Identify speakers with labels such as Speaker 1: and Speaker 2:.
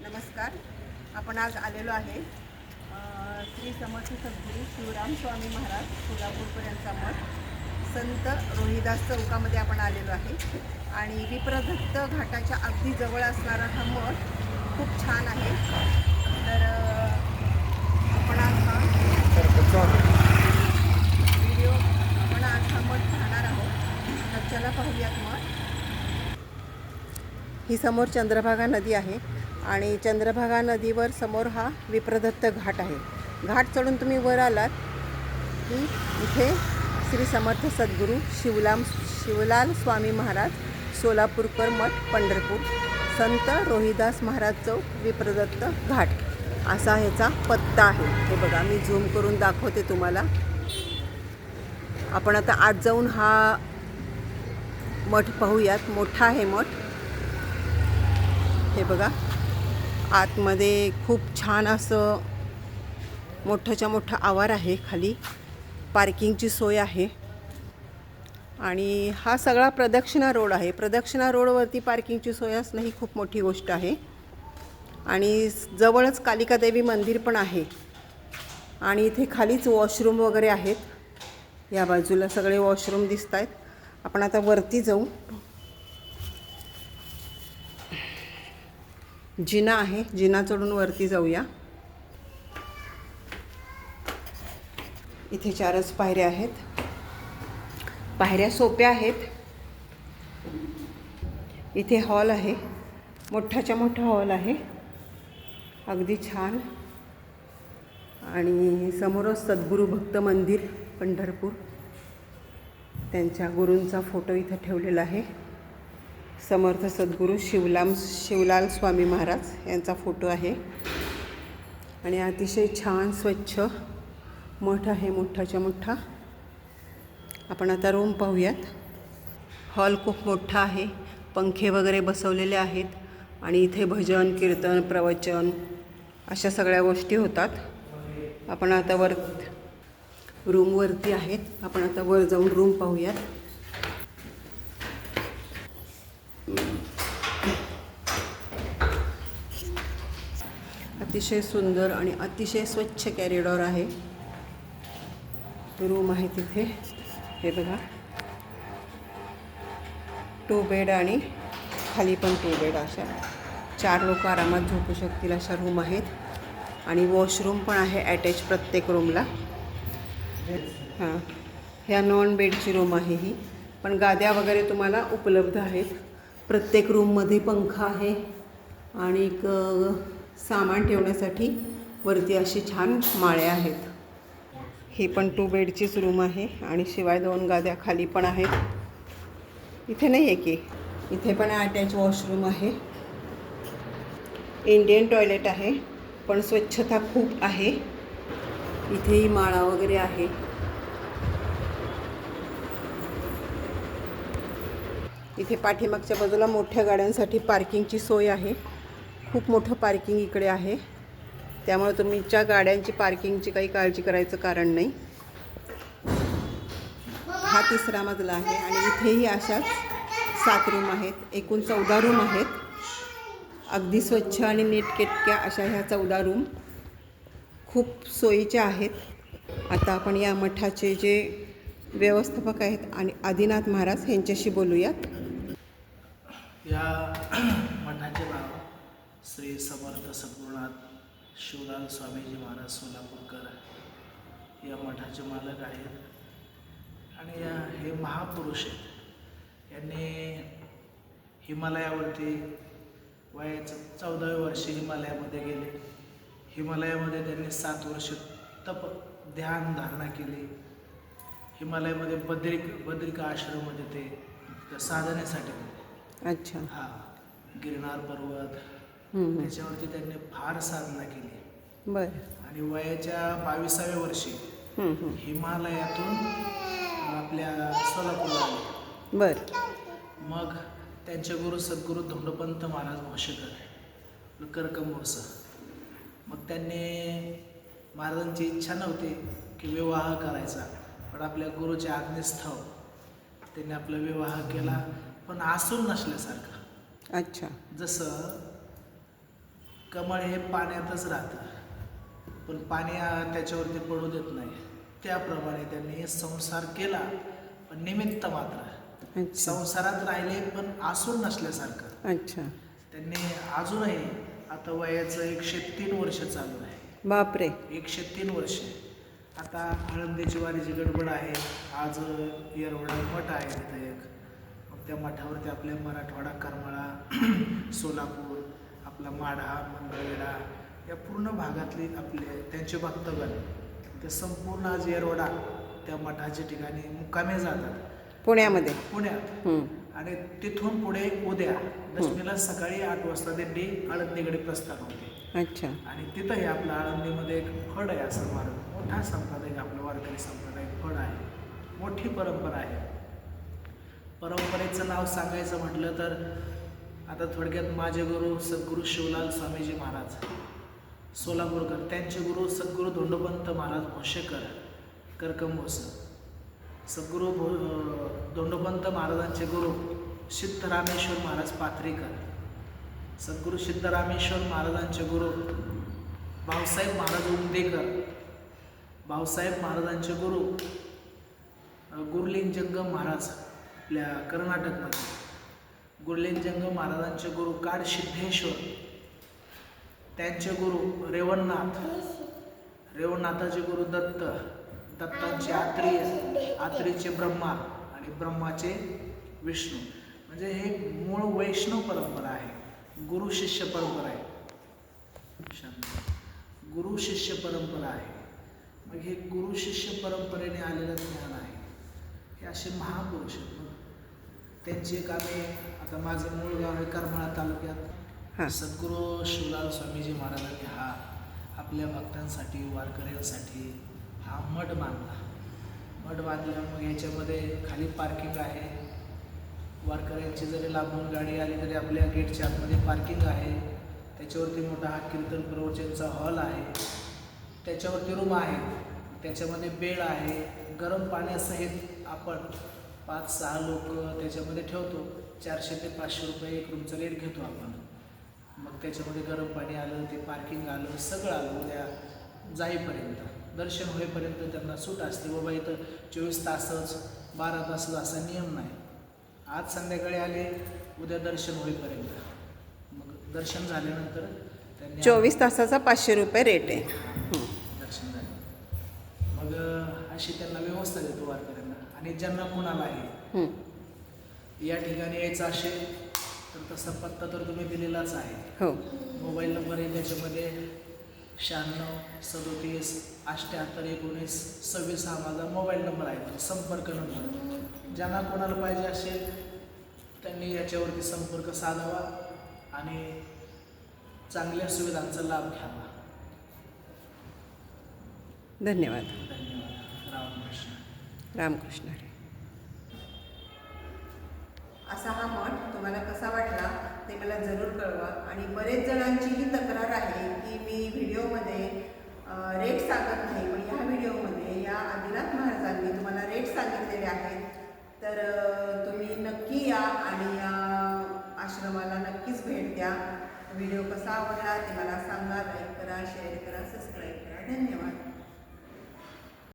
Speaker 1: नमस्कार. आपण आज आलेलो आहे श्री समर्थ सद्गुरू शिवराम स्वामी महाराज सोलापूरकर यांचा मठ. संत रोहिदास चौकामध्ये आपण आलेलो आहे. आणि विप्रदत्त घाटाच्या अगदी जवळ असणारा हा मठ खूप छान आहे. तर आपण आज हा व्हिडिओ आपण आज हा मठ पाहणार आहोत. तर चला पाहूयात मठ. ही समोर चंद्रभागा नदी आहे. आणि चंद्रभागा नदीवर समोर हा विप्रदत्त घाट आहे. घाट चढून तुम्ही वर आलात की इथे श्री समर्थ सद्गुरू शिवलाम शिवलाल स्वामी महाराज सोलापूरकर मठ पंढरपूर संत रोहिदास महाराज चौक विप्रदत्त घाट. असा ह्याचा पत्ता आहे. हे बघा मी झूम करून दाखवते तुम्हाला. आपण आता आत जाऊन हा मठ पाहूयात. मोठा आहे मठ. हे बघा. आतमध्ये खूप छान असं मोठंच्या मोठं आवार आहे खाली. पार्किंगची सोय आहे. आणि हा सगळा प्रदक्षिणा रोड आहे. प्रदक्षिणा रोडवरती पार्किंगची सोय असणं ही खूप मोठी गोष्ट आहे. आणि जवळच कालिकादेवी मंदिर पण आहे. आणि इथे खालीच वॉशरूम वगैरे आहेत. या बाजूला सगळे वॉशरूम दिसत आहेत आपण आता वरती जाऊ. जिना आहे. जिना चढून वरती जाऊया. इथे चारच पायऱ्या आहेत. पायऱ्या सोप्या आहेत. इथे हॉल आहे. मोठाच्या मोठा हॉल आहे. अगदी छान. आणि समोरच सद्गुरू भक्त मंदिर पंढरपूर. त्यांच्या गुरूंचा फोटो इथं ठेवलेला आहे. समर्थ सद्गुरू शिवलाम शिवलाल स्वामी महाराज यांचा फोटो आहे. आणि अतिशय छान स्वच्छ मठ आहे मोठाच्या मोठा. आपण आता रूम पाहूयात. हॉल खूप मोठा आहे. पंखे वगैरे बसवलेले आहेत. आणि इथे भजन कीर्तन प्रवचन अशा सगळ्या गोष्टी होतात. आपण आता वर रूमवरती आहेत. आपण आता वर जाऊन रूम पाहूयात. अतिशय सुंदर आणि अतिशय स्वच्छ कॅरिडॉर आहे. रूम आहे तिथे. हे बघा. टू बेड आणि खाली पण टू बेड अशा. चार लोक आरामात झोपू शकतील अशा रूम आहेत. आणि वॉशरूम पण आहे अटॅच प्रत्येक रूमला हां. ह्या नॉन बेडची रूम आहे ही. पण गाद्या वगैरे तुम्हाला उपलब्ध आहेत. प्रत्येक रूममध्ये पंखा आहे. आणि एक सामान ठेवण्यासाठी वरती अशी छान माळ्या आहेत. ही पण टू बेडचीच रूम आहे आणि शिवाय दोन गाद्या खाली पण आहेत. इथे नाही आहे की? इथे पण अटॅच वॉशरूम आहे. इंडियन टॉयलेट आहे पण स्वच्छता खूप आहे. इथेही माळा वगैरे आहे. इथे पाठीमागच्या बाजूला मोठ्या गाड्यांसाठी पार्किंगची सोय आहे. खूप मोठं पार्किंग इकडे आहे. त्यामुळे तुमच्या गाड्यांची पार्किंगची काही काळजी करायचं कारण नाही. हा तिसरा मजला आहे आणि इथेही अशाच सात रूम आहेत. एकूण चौदा रूम आहेत. अगदी स्वच्छ आणि नीटकेटक्या अशा ह्या चौदा रूम खूप सोयीच्या आहेत. आता आपण या मठाचे जे व्यवस्थापक आहेत आणि आदिनाथ महाराज यांच्याशी बोलूयात.
Speaker 2: या श्री समर्थ सद्गुरुनाथ शिवलाल स्वामीजी महाराज सोलापूरकर या मठाचे मालक आहेत. आणि या हे महापुरुष आहेत. यांनी हिमालयावरती वयाच्या चौदाव्या वर्षी हिमालयामध्ये गेले. हिमालयामध्ये त्यांनी सात वर्ष तप ध्यान धारणा केली. हिमालयामध्ये बद्रिक बद्रिका आश्रममध्ये ते साधनेसाठी
Speaker 1: अच्छा.
Speaker 2: हा गिरनार पर्वत. त्याच्यावरती त्यांनी फार साधना केली.
Speaker 1: बरं.
Speaker 2: आणि वयाच्या बावीसाव्या वर्षी. हिमालयातून आपल्या सोलापूरला आले.
Speaker 1: बरं.
Speaker 2: मग त्यांचे गुरु सद्गुरू धोंडपंत महाराज भाषेकर करकंबोस मग त्यांनी महाराजांची इच्छा नव्हती की विवाह करायचा पण आपल्या गुरुच्या आज्ञेस्थाव त्यांनी आपला विवाह केला पण आसून नसल्यासारखा.
Speaker 1: अच्छा.
Speaker 2: जसं कमळ हे पाण्यातच राहतं. पण पाणी त्याच्यावरती पडू देत नाही. त्याप्रमाणे त्यांनी संसार केला पण निमित्त मात्र. संसारात राहिले पण आसून नसल्यासारखं.
Speaker 1: अच्छा.
Speaker 2: त्यांनी अजूनही आता वयाचं एकशे तीन वर्ष चालू आहे.
Speaker 1: बापरे.
Speaker 2: एकशे तीन वर्ष. आता आळंदीची वारीची गडबड आहे. आज येरवडा मठ आहे तिथं एक. मग त्या मठावरती आपल्या मराठवाडा करमाळा सोलापूर आपला माढा मंगळवेढा या पूर्ण भागातली आपले त्यांचे भक्तगण ते संपूर्ण आज येरवडा त्या मठाच्या ठिकाणी मुक्कामे जातात.
Speaker 1: पुण्यामध्ये.
Speaker 2: पुण्यात. आणि तिथून पुढे उद्या दशमीला सकाळी आठ वाजता दिंडी आळंदीकडे प्रस्थान होते.
Speaker 1: अच्छा.
Speaker 2: आणि तिथंही आपलं आळंदीमध्ये एक फड आहे असं मार मोठा संप्रदाय आपलं वारकरी संप्रदाय फड आहे. मोठी परंपरा आहे. परंपरेचं नाव सांगायचं म्हटलं तर आता थोडक्यात माझे गुरु सद्गुरू शिवलाल स्वामीजी महाराज सोलापूरकर त्यांचे गुरु सद्गुरू धोंडोपंत महाराज भोशेकर करकंबोस सद्गुरू भो धोंडोपंत महाराजांचे गुरु सिद्धरामेश्वर महाराज पात्रीकर सद्गुरू सिद्धरामेश्वर महाराजांचे गुरु भाऊसाहेब महाराज उमदेकर भाऊसाहेब महाराजांचे गुरु गुरुलिंग जंगम महाराज आपल्या कर्नाटकमध्ये. गुरलिंगजंगम महाराजांचे गुरु काड सिद्धेश्वर त्यांचे गुरु रेवणनाथ रेवणनाथाचे गुरु दत्त दत्तांचे आत्रेय आत्रीचे ब्रह्मा आणि ब्रह्माचे विष्णू. म्हणजे हे मूळ वैष्णव परंपरा आहे. गुरु शिष्य परंपरा आहे. गुरु शिष्य परंपरा आहे. मग हे गुरु शिष्य परंपरेने आलेलं ज्ञान आहे. हे असे महापुरुष आहेत. त्यांची आम्ही आता माझं मूळ गाव आहे करमाळा. तालुक्यात. सद्गुरू शिवलाल स्वामीजी महाराजांनी हा आपल्या भक्तांसाठी वारकऱ्यांसाठी हा मठ बांधला. मठ बांधला मग याच्यामध्ये खाली पार्किंग आहे. वारकऱ्यांची जरी लांबून गाडी आली तरी आपल्या गेटच्या आतमध्ये पार्किंग आहे. त्याच्यावरती मोठा हा कीर्तन प्रवचनचा हॉल आहे. त्याच्यावरती रूम आहे. त्याच्यामध्ये बेड आहे. गरम पाण्यासहित आपण पाच सहा लोक त्याच्यामध्ये ठेवतो. चारशे ते पाचशे रुपये एक रूमचं रेट घेतो आपण. मग त्याच्यामध्ये गरम पाणी आलं ते पार्किंग आलं सगळं आलं उद्या जाईपर्यंत. दर्शन होईपर्यंत त्यांना सूट असते. बाबा इथं चोवीस तासच बारा तासच असा नियम नाही. आज संध्याकाळी आले उद्या दर्शन होईपर्यंत. मग दर्शन झाल्यानंतर त्यांनी
Speaker 1: चोवीस तासाचा पाचशे रुपये रेट आहे. हं.
Speaker 2: दर्शन झालं. मग अशी त्यांना व्यवस्था देतो वारकऱ्यांना. आणि ज्यांना कुणाला आहे. या ठिकाणी यायचं असेल तर तसा पत्ता तर तुम्ही दिलेलाच आहे.
Speaker 1: हो.
Speaker 2: मोबाईल नंबर आहे त्याच्यामध्ये शहाण्णव सदोतीस अठ्ठ्याहत्तर एकोणीस सव्वीस हा माझा मोबाईल नंबर आहे. संपर्क नंबर. ज्यांना कोणाला पाहिजे असेल त्यांनी याच्यावरती संपर्क साधावा आणि चांगल्या सुविधांचा लाभ घ्यावा.
Speaker 1: धन्यवाद.
Speaker 2: रामकृष्ण
Speaker 3: असा हा मठ तुम्हाला कसा वाटला ते मला जरूर कळवा. आणि बरेच जणांची ही तक्रार आहे की मी व्हिडिओमध्ये रेट सांगत नाही पण ह्या व्हिडिओमध्ये या आदिनाथ महाराजांनी तुम्हाला रेट सांगितलेले आहेत. तर तुम्ही नक्की या आणि या आश्रमाला नक्कीच भेट द्या. व्हिडिओ कसा आवडला ते मला सांगा लाईक करा शेअर करा सबस्क्राईब करा. धन्यवाद.